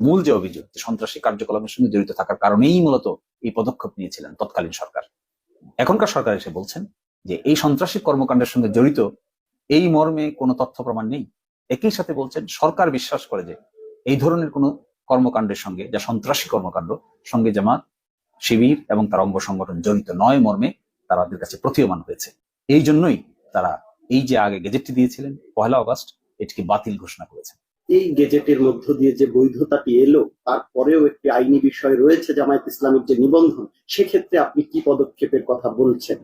মূল যে অভিযোগ সন্ত্রাসী কার্যকলাপের সঙ্গে জড়িত থাকার কারণেই মূলত এই পদক্ষেপ নিয়েছিলেন তৎকালীন সরকার। এখনকার সরকার এসে বলছেন যে এই সন্ত্রাসী কর্মকাণ্ডের সঙ্গে জড়িত এই মর্মে কোনো তথ্য প্রমাণ নেই। একই সাথে বলছেন, সরকার বিশ্বাস করে যে এই ধরনের কোনো কর্মকাণ্ডের সঙ্গে, যা সন্ত্রাসী কর্মকাণ্ড, সঙ্গে জামাত, শিবির এবং তার অঙ্গ সংগঠন জড়িত নয় মর্মে তাদের কাছে প্রতীয়মান হয়েছে। এই জন্যই তারা এই যে আগে গেজেটটি দিয়েছিলেন, পহেলা অগস্ট, এটিকে বাতিল ঘোষণা করেছেন। এই গেজেটের মধ্য দিয়ে যে বৈধতাটি এলো, তারপরেও একটি আইনি বিষয় রয়েছে, জামায়াত ইসলামের যে নিবন্ধন, সেক্ষেত্রে আপনি কি পদক্ষেপের কথা বলছেন?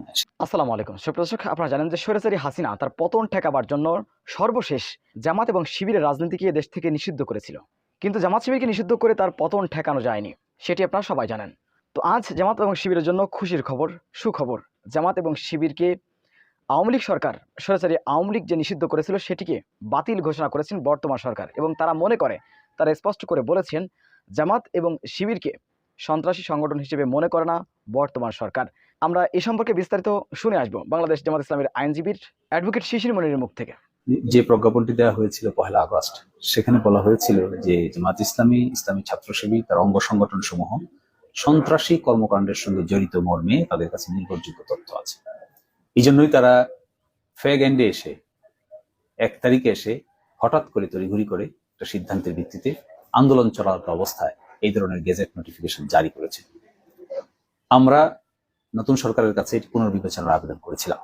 আসসালামু আলাইকুম। সুপ্রদর্শক আপনারা জানেন যে স্বৈরাচারী হাসিনা তার পতন ঠেকাবার জন্য সর্বশেষ জামাত এবং শিবিরের রাজনীতিকে দেশ থেকে নিষিদ্ধ করেছিল। কিন্তু জামাত শিবিরকে নিষিদ্ধ করে তার পতন ঠেকানো যায়নি, সেটি আপনারা সবাই জানেন। তো আজ জামাত এবং শিবিরের জন্য খুশির খবর, সুখবর। জামাত এবং শিবিরকে আওয়ামী লীগ সরকার, সরাসরি আওয়ামী লীগ যে নিষিদ্ধ করেছিল সেটিকে বাতিল ঘোষণা করেছেন বর্তমান সরকার এবং তারা মনে করে, তারা স্পষ্ট করে বলেছেন, জামাত এবং শিবিরকে সন্ত্রাসী সংগঠন হিসেবে মনে করে না বর্তমান সরকার। আমরা এ সম্পর্কে বিস্তারিত শুনে আসব বাংলাদেশ জামাত ইসলামের আইনজীবীর অ্যাডভোকেট শিশির মনির মুখ থেকে। যে প্রজ্ঞাপনটি দেওয়া হয়েছিল পহেলা আগস্ট, সেখানে বলা হয়েছিল যে জামাত ইসলামী ইসলামী ছাত্র শিবির, তার অঙ্গ সংগঠন সমূহ সন্ত্রাসী কর্মকাণ্ডের সঙ্গে জড়িত মর্মে তাদের কাছে নির্ভরযোগ্য তথ্য আছে। এই জন্যই তারা ফেগ এন্ডে এসে, এক তারিখে এসে হঠাৎ করে তড়িঘড়ি করে একটা সিদ্ধান্তের ভিত্তিতে আন্দোলন চলারত অবস্থায় এই ধরনের গেজেট নোটিফিকেশন জারি করেছে। আমরা নতুন সরকারের কাছে এটি পুনর্বিবেচনার আবেদন করেছিলাম।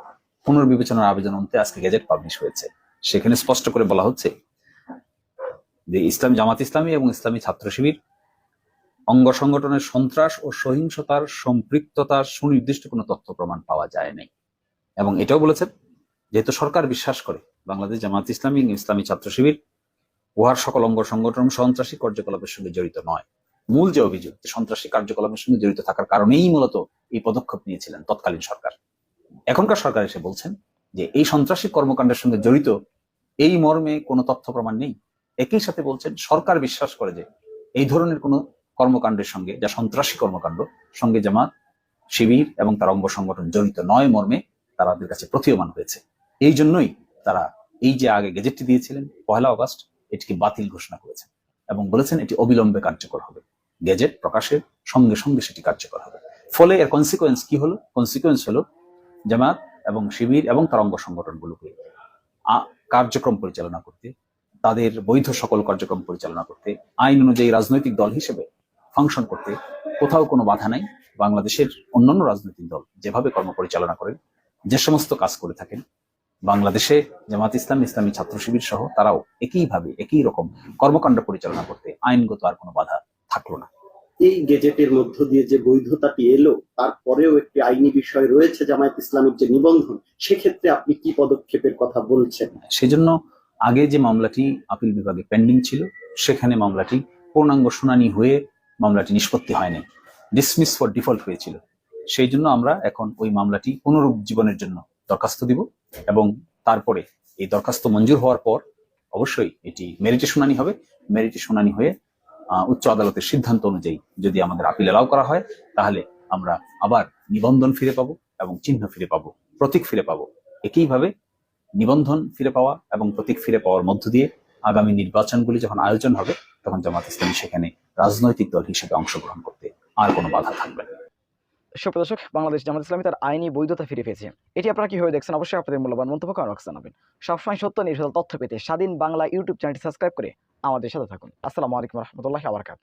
পুনর্বিবেচনার আবেদন অন্তে আজকে গেজেট পাবলিশ হয়েছে। সেখানে স্পষ্ট করে বলা হচ্ছে যে ইসলাম, জামাত ইসলামী এবং ইসলামী ছাত্র শিবির অঙ্গ সংগঠনের সন্ত্রাস ও সহিংসতার সম্পৃক্ততার সুনির্দিষ্ট কোনো তথ্য প্রমাণ পাওয়া যায় নাই। এবং এটাও বলেছেন, যেহেতু সরকার বিশ্বাস করে, বাংলাদেশ জামাত ইসলামী ইসলামী ছাত্র শিবির উহার সকল অঙ্গ সংগঠন সন্ত্রাসী কার্যকলাপের সঙ্গে জড়িত নয়। মূল যে অভিযোগ সন্ত্রাসী কার্যকলাপের সঙ্গে জড়িত থাকার কারণেই মূলত এই পদক্ষেপ নিয়েছিলেন তৎকালীন সরকার। এখনকার সরকার এসে বলছেন যে, এই সন্ত্রাসী কর্মকাণ্ডের সঙ্গে জড়িত এই মর্মে কোনো তথ্য প্রমাণ নেই। একই সাথে বলছেন, সরকার বিশ্বাস করে যে, এই ধরনের কোনো কর্মকাণ্ডের সঙ্গে, যা সন্ত্রাসী কর্মকাণ্ড, সঙ্গে জামাত, শিবির এবং তার অঙ্গ সংগঠন জড়িত নয় মর্মে তাদের কাছে প্রতীয়মান হয়েছে। এই জন্যই তারা এই যে আগে গেজেটটি দিয়েছিলেন পহেলা অগস্ট, এটিকে বাতিল ঘোষণা করেছেন এবং বলেছেন এটি অবিলম্বে কার্যকর হবে। গেজেট প্রকাশের সঙ্গে সঙ্গে সেটি কার্যকর হবে। ফলে এর কনসিকোয়েন্স কি হলো? কনসিকোয়েন্স হলো জামাত এবং শিবির এবং তার অঙ্গ সংগঠনগুলোকে কার্যক্রম পরিচালনা করতে, তাদের বৈধ সকল কার্যক্রম পরিচালনা করতে, আইন অনুযায়ী রাজনৈতিক দল হিসেবে ফাংশন করতে কোথাও কোনো বাধা নাই। বাংলাদেশের অন্যান্য রাজনৈতিক দল যেভাবে কর্ম পরিচালনা করেন যে সমস্ত কাজ করে থাকেন বাংলাদেশে জামাত ইসলাম ইসলামী ছাত্র শিবির সহ তারাও একইভাবে একই রকম কর্মকাণ্ড পরিচালনা করতে আইনগত আর কোনো বাধা থাকল না। এই গেজেটের মধ্য দিয়ে যে বৈধতাটি এলো তারপরেও একটি আইনি বিষয় রয়েছে জামায়াত ইসলামের যে নিবন্ধন সেক্ষেত্রে আপনি কি পদক্ষেপের কথা বলছেন? সেজন্য আগে যে মামলাটি আপিল বিভাগে পেন্ডিং ছিল সেখানে মামলাটি পূর্ণাঙ্গ শুনানি হয়ে মামলাটি নিষ্পত্তি হয়নি। ডিসমিস ফর ডিফল্ট হয়েছিল। সেই জন্য আমরা এখন ওই মামলাটি পুনরুজ্জীবনের জন্য দরখাস্ত দিব এবং তারপরে এই দরখাস্ত মঞ্জুর হওয়ার পর অবশ্যই এটি মেরিটে শুনানি হবে। মেরিটে শুনানি হয়ে উচ্চ আদালতের সিদ্ধান্ত অনুযায়ী যদি আমাদের আপিল এলাও করা হয়, তাহলে আমরা আবার নিবন্ধন ফিরে পাবো এবং চিহ্ন ফিরে পাবো, প্রতীক ফিরে পাবো। একইভাবে নিবন্ধন ফিরে পাওয়া এবং প্রতীক ফিরে পাওয়ার মধ্য দিয়ে আগামী নির্বাচনগুলি যখন আয়োজন হবে, তখন জামাত ইসলামী সেখানে রাজনৈতিক দল হিসেবে অংশগ্রহণ করতে আর কোনো বাধা থাকবে না। সুপ্রদর্শক বাংলাদেশ জামাত ইসলামী তার আইনি বৈধতা ফিরে পেয়েছে। এটি আপনারা কীভাবে দেখছেন? অবশ্যই আপনাদের মূল্যবান মন্তব্য কমেন্ট জানাবেন। সবসময় সত্য নির্ভর তথ্য পেতে স্বাধীন বাংলা ইউটিউব চ্যানেলটি সাবস্ক্রাইব করে আমাদের সাথে থাকুন। আসসালামু আলাইকুম রহমতুল্লাহ আবরকাত